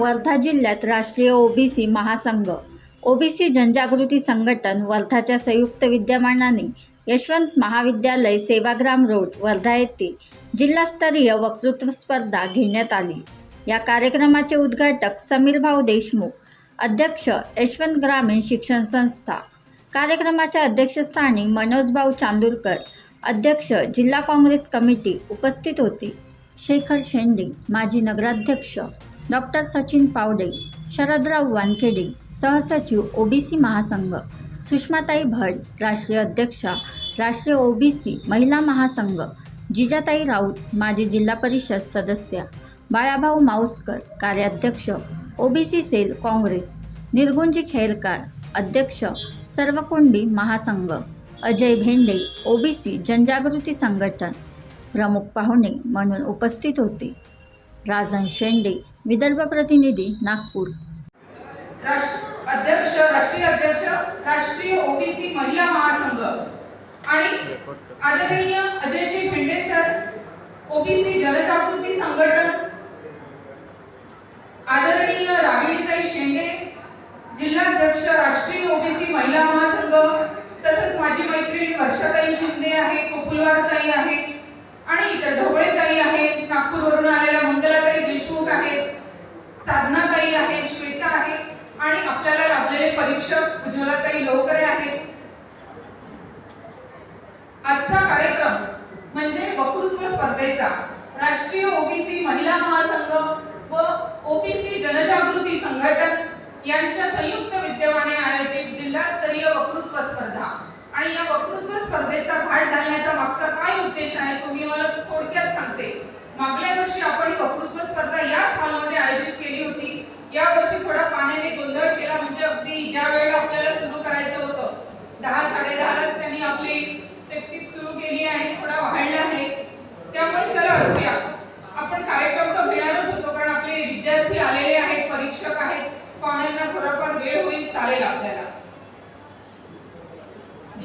वर्धा जिल्ह्यात राष्ट्रीय ओबीसी महासंघ. ओबीसी जनजागृती संघटन वर्धाच्या संयुक्त विद्यमानाने यशवंत महाविद्यालय सेवाग्राम रोड वर्धा येथे जिल्हास्तरीय वक्तृत्व स्पर्धा घेण्यात आली. या कार्यक्रमाचे उद्घाटक समीरभाऊ देशमुख अध्यक्ष यशवंत ग्रामीण शिक्षण संस्था. कार्यक्रमाच्या अध्यक्षस्थानी मनोजभाऊ चांदूरकर अध्यक्ष जिल्हा काँग्रेस कमिटी उपस्थित होते. शेखर शेंडे माजी नगराध्यक्ष डॉक्टर सचिन पावडे शरदराव वानखेडे सहसचिव ओबीसी महासंघ सुषमाताई भट राष्ट्रीय अध्यक्षा राष्ट्रीय ओबीसी महिला महासंघ जिजाताई राऊत माजी जिल्हा परिषद सदस्य बाळाभाऊ माऊसकर कार्याध्यक्ष ओबीसी सेल काँग्रेस निर्गुंजी खेरकार अध्यक्ष सर्वकुंडी महासंघ अजय भेंडे ओबीसी जनजागृती संघटन प्रमुख पाहुणे म्हणून उपस्थित होते. राजन शेंडे विदर्भ प्रतिनिधी नागपूर. राष्ट्र अध्यक्ष राष्ट्रीय अध्यक्ष राष्ट्रीय ओबीसी महिला महासंघ. आणि आदरणीय अजयजी भेंडे सर ओबीसी जनजागृती संघटन. आदरणीय रागिणीताई शेंडे जिल्हाध्यक्ष राष्ट्रीय ओबीसी महिला महासंघ. तसंच माझी मैत्रीण वर्षाताई शिंदे आहे कोकुलवारताई आहे. आणि इतर ढवळेताई आहेत नागपूरवरून आलेल्या मंगलाताई देशमुख आहेत साधनाताई आहे श्वेता आहे आणि आपल्याला लाभलेले परीक्षक उज्ज्वलाताई लोकरे आहेत. आजचा कार्यक्रम म्हणजे वक्तृत्व स्पर्धेचा राष्ट्रीय ओबीसी महिला महासंघ व ओबीसी जनजागृती संघटन यांच्या संयुक्त विद्या आयोजित जिल्हास्तरीय वक्तृत्व स्पर्धा आणि या वक्तृत्व स्पर्धेचा घाट घालण्याचा मागचा काय उद्देश आहे तो मी मला थोडक्यात सांगते मागल्या वर्षी आपण ही वक्तृत्व स्पर्धा याच हॉलमध्ये आयोजित केली होती या वर्षी थोडा पाण्याने गोंधळ केला म्हणजे अगदी ज्या वेळेला आपल्याला सुरू करायचं होतं दहा साडेदहालाच त्यांनी आपली टेक्निक सुरू केली आहे आणि थोडा वाढला आहे त्यामुळे चला असूया आपण कार्यक्रम तर घेणारच होतो कारण आपले विद्यार्थी आलेले आहेत परीक्षक आहेत पाहुण्यांना थोडाफार वेळ होईल चालेल आपल्याला.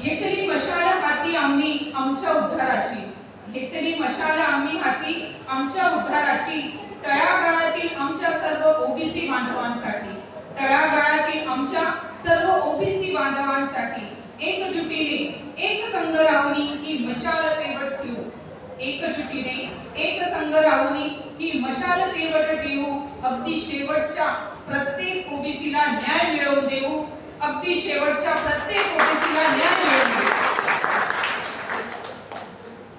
घेतली मशाला हाती आम्ही आमच्या उद्धाराची. घेतली मशाला आम्ही हाती आमच्या उद्धाराची. तळागाळातील आमच्या सर्व ओबीसी बांधवांसाठी. तळागाळातील आमच्या सर्व ओबीसी बांधवांसाठी एकजुटीने एक संघ राहुनी ही मशाल पेवट ठेवू. एकजुटीने एक ही मशाल तेवट ठेवू अगदी शेवटच्या प्रत्येक ओबीसीला न्याय मिळवून देऊ अगदी शेवटच्या प्रत्येक ओबीसीला न्याय मिळवून देऊ.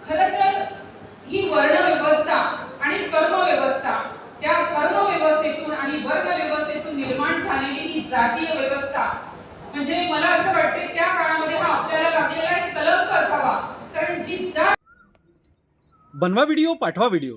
खर तर ही वर्ण व्यवस्था आणि कर्म व्यवस्था त्या कर्म व्यवस्थेतून आणि वर्ग व्यवस्थेतून निर्माण झालेली ही जातीय व्यवस्था म्हणजे मला असं वाटते त्या काळामध्ये हा आपल्याला लागलेला एक कलंक असावा कारण जी जात बनवा व्हिडिओ पाठवा व्हिडिओ.